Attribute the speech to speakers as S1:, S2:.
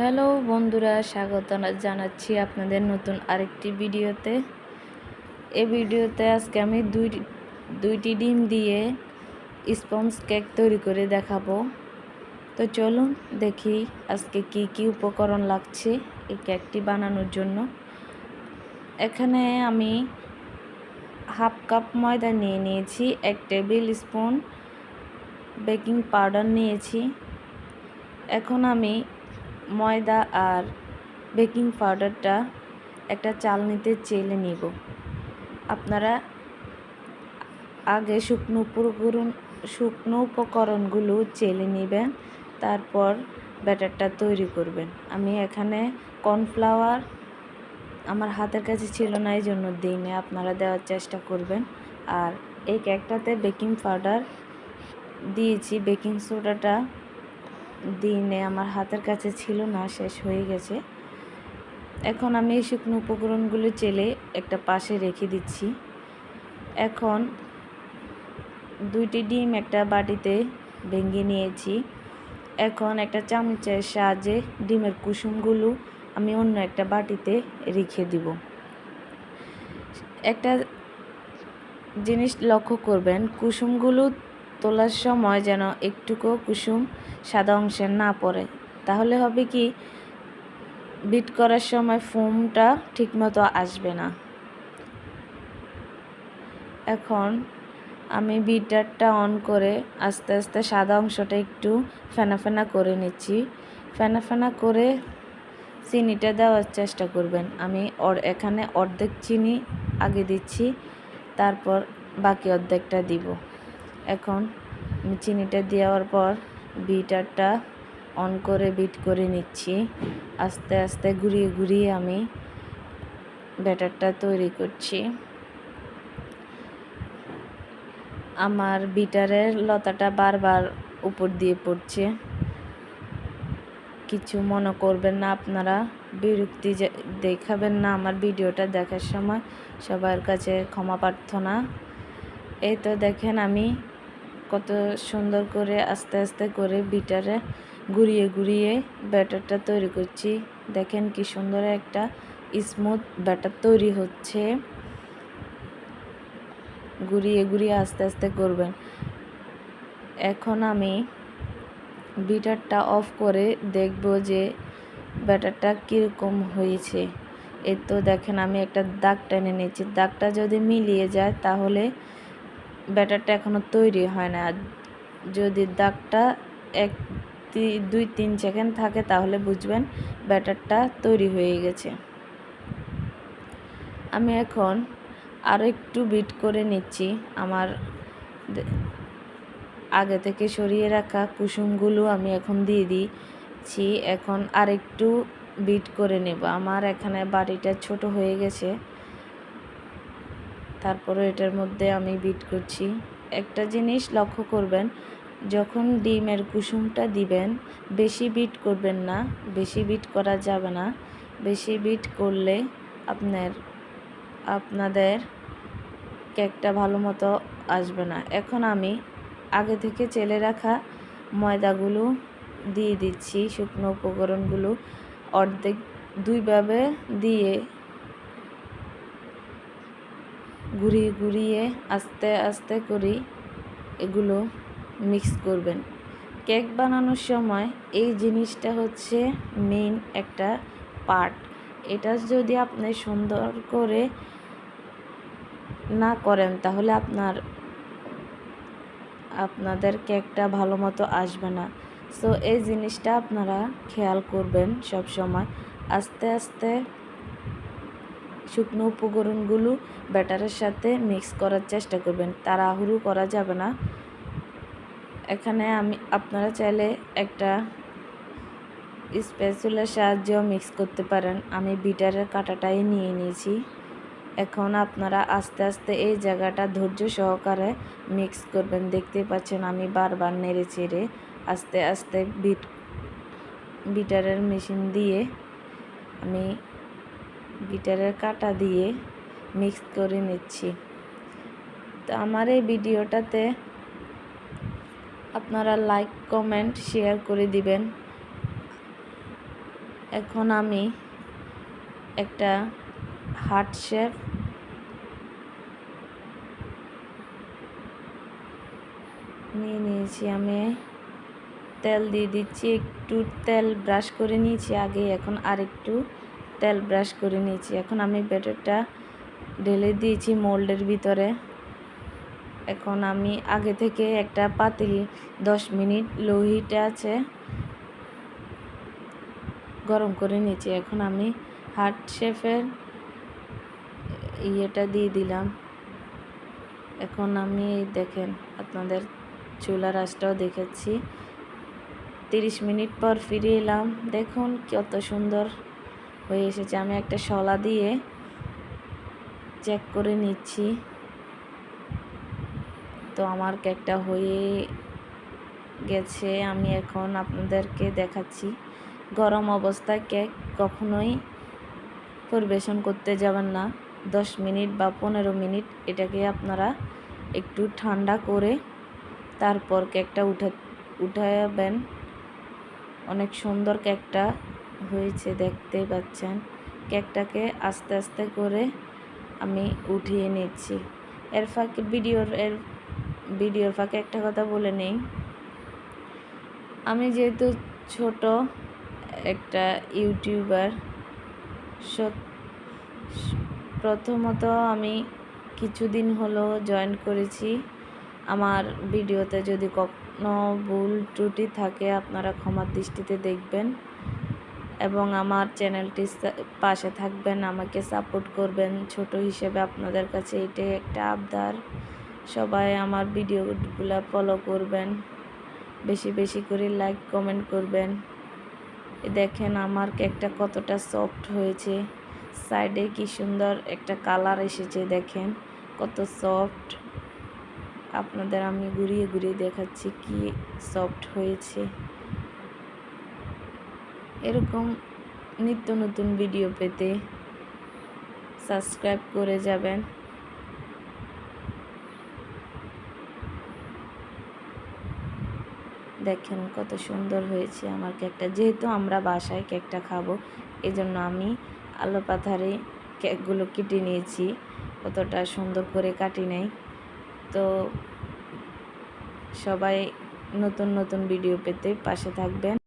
S1: Hello বন্ধুরা, স্বাগত জানাচ্ছি আপনাদের নতুন আরেকটি ভিডিওতে। এই ভিডিওতে আজকে আমি দুই, দুইটি ডিম দিয়ে স্পঞ্জ কেক তৈরি করে দেখাবো। তো চলুন দেখি আজকে কি কি উপকরণ লাগছে এই কেকটি বানানোর জন্য। এখানে আমি হাফ কাপ ময়দা নিয়ে নিয়েছি, এক টেবিল স্পুন বেকিং পাউডার নিয়েছি। এখন আমি ময়দা আর বেকিং পাউডারটা একটা চালনিতে চেলে নিব। আপনারা আগে শুকনো উপকরণ, শুকনো উপকরণগুলো চেলে নেবেন, তারপর ব্যাটারটা তৈরি করবেন। আমি এখানে কর্নফ্লাওয়ার আমার হাতের কাছে ছিল না, এই জন্য দিইনি। আপনারা দেওয়ার চেষ্টা করবেন। আর এই কেকটাতে বেকিং পাউডার দিয়েছি। বেকিং সোডাটা দিনে আমার হাতের কাছে ছিল না, শেষ হয়ে গেছে। এখন আমি এই শুকনো উপকরণগুলো চেলে একটা পাশে রেখে দিচ্ছি। এখন দুইটি ডিম একটা বাটিতে ভেঙে নিয়েছি। এখন একটা চামচের সাহায্যে ডিমের কুসুমগুলো আমি অন্য একটা বাটিতে রেখে দিব। একটা জিনিস লক্ষ্য করবেন, কুসুমগুলো তোলার সময় যেন একটুকু কুসুম সাদা অংশে না পড়ে। তাহলে হবে কি, বিট করার সময় ফোমটা ঠিকমতো আসবে না। এখন আমি বিটারটা অন করে আস্তে আস্তে সাদা অংশটা একটু ফেনা ফেনা করে নিচ্ছি। ফেনা ফেনা করে চিনিটা দেওয়ার চেষ্টা করবেন। আমি ওর এখানে অর্ধেক চিনি আগে দিচ্ছি, তারপর বাকি অর্ধেকটা দিব। এখন চিনিটা দেওয়ার পর বিটারটা অন করে বিট করে নিচ্ছি। আস্তে আস্তে ঘুরিয়ে ঘুরিয়ে আমি ব্যাটারটা তৈরি করছি। আমার বিটারের লতাটা বারবার উপর দিয়ে পড়ছে। কিছু মনে করবেন না আপনারা, বিরক্তি দেখাবেন না আমার ভিডিওটা দেখার সময়। সবার কাছে ক্ষমা প্রার্থনা। এই তো দেখেন আমি কত সুন্দর করে আস্তে আস্তে করে বিটারে ঘুরিয়ে ঘুরিয়ে ব্যাটারটা তৈরি করছি। দেখেন কি সুন্দর একটা স্মুথ ব্যাটার তৈরি হচ্ছে। ঘুরিয়ে ঘুরিয়ে আস্তে আস্তে করবেন। এখন আমি বিটারটা অফ করে দেখব যে ব্যাটারটা কীরকম হয়েছে। এ তো দেখেন আমি একটা দাগ টেনে নিয়েছি। দাগটা যদি মিলিয়ে যায় তাহলে ব্যাটারটা এখনও তৈরি হয় না। যদি দাগটা এক দুই তিন সেকেন্ড থাকে, তাহলে বুঝবেন ব্যাটারটা তৈরি হয়ে গেছে। আমি এখন আরও একটু বিট করে নিচ্ছি আমার আগে থেকে সরিয়ে রাখা কুসুমগুলো আমি এখন দিয়ে দিচ্ছি। এখন আরেকটু বিট করে নেব। আমার এখানে বাড়িটা ছোট হয়ে গেছে। তারপরে এটার মধ্যে আমি বিট করছি। একটা জিনিস লক্ষ্য করবেন, যখন ডিমের কুসুমটা দিবেন, বেশি বিট করবেন না, বেশি বিট করা যাবে না। বেশি বিট করলে আপনার, আপনাদের কেকটা ভালো মতো আসবে না। এখন আমি আগে থেকে চেলে রাখা ময়দাগুলো দিয়ে দিচ্ছি, শুকনো উপকরণগুলো অর্ধেক দুইভাবে দিয়ে ঘুরিয়ে ঘুরিয়ে আস্তে আস্তে করে এগুলো মিক্স করবেন। কেক বানানোর সময় এই জিনিসটা হচ্ছে মেইন একটা পার্ট এটা যদি আপনি সুন্দর করে না করেন, তাহলে আপনার, আপনাদের কেকটা ভালো মতো আসবে না। সো এই জিনিসটা আপনারা খেয়াল করবেন সব সময় আস্তে আস্তে শুকনো উপকরণগুলো ব্যাটারের সাথে মিক্স করার চেষ্টা করবেন। তাড়াহুড়ো করা যাবে না। এখানে আমি, আপনারা চাইলে একটা স্পেসুলার সাহায্যেও মিক্স করতে পারেন। আমি বিটারের কাটাটাই নিয়ে নিয়েছি। এখন আপনারা আস্তে আস্তে এই জায়গাটা ধৈর্য সহকারে মিক্স করবেন। দেখতে পাচ্ছেন আমি বারবার নেড়ে চেড়ে আস্তে আস্তে বিট, বিটারের মেশিন দিয়ে আমি গিটারের কাটা দিয়ে মিক্স করে নিচ্ছি। তো আমার এই ভিডিওটাতে আপনারা লাইক, কমেন্ট, শেয়ার করে দিবেন। এখন আমি একটা হার্ট শেপ নিয়ে নিয়েছি। আমি তেল দিয়ে দিচ্ছি, একটু তেল ব্রাশ করে নিয়েছি, আগে এখন আরেকটু তেল ব্রাশ করে নিয়েছি। এখন আমি ব্যাটারটা ঢেলে দিয়েছি মোল্ডের ভিতরে। এখন আমি আগে থেকে একটা পাতিল, দশ মিনিট লো হিটে আছে, গরম করে নিয়েছি। এখন আমি হার্ট শেফের ইয়েটা দিয়ে দিলাম। এখন আমি দেখেন, আপনাদের চুলার আঁচটাও দেখেছি। তিরিশ মিনিট পর ফিরে এলাম। দেখুন কত সুন্দর হয়ে এসেছে। আমি একটা শলা দিয়ে চেক করে নিচ্ছি। তো আমার কেকটা হয়ে গেছে। আমি এখন আপনাদেরকে দেখাচ্ছি। গরম অবস্থায় কেক কখনোই পরিবেশন করতে যাবেন না। দশ মিনিট বা পনেরো মিনিট এটাকে আপনারা একটু ঠান্ডা করে তারপর কেকটা উঠে উঠাবেন। অনেক সুন্দর কেকটা হয়েছে, দেখতেই পাচ্ছেন। কেকটাকে আস্তে আস্তে করে আমি উঠিয়ে নিচ্ছি। এর ফাঁকে ভিডিওর, এর ভিডিওর ফাঁকে একটা কথা বলে নেই। আমি যেহেতু ছোট একটা ইউটিউবার প্রথমত আমি কিছুদিন হলো জয়েন করেছি। আমার ভিডিওতে যদি কখনো ভুল ত্রুটি থাকে, আপনারা ক্ষমার দৃষ্টিতে দেখবেন। এবং আমার চ্যানেলটি পাশে থাকবেন, আমাকে সাপোর্ট করবেন। ছোট হিসেবে আপনাদের কাছে এটাই একটা আবদার। সবাই আমার ভিডিওগুলো ফলো করবেন। বেশি বেশি করে লাইক কমেন্ট করবেন। দেখেন আমার কেকটা কতটা সফট হয়েছে। সাইডে কি সুন্দর একটা কালার এসেছে, দেখেন। কত সফট আপনাদের আমি ঘুরিয়ে ঘুরিয়ে দেখাচ্ছি কি সফট হয়েছে। এরকম নিত্য নতুন ভিডিও পেতে সাবস্ক্রাইব করে যাবেন। দেখেন কত সুন্দর হয়েছে আমার কেকটা যেহেতু আমরা বাসায় কেকটা খাব, এজন্য আমি আলো পাথারে কেকগুলো কেটে নিয়েছি, কতটা সুন্দর করে কাটি নেই। তো সবাই নতুন নতুন ভিডিও পেতে পাশে থাকবেন।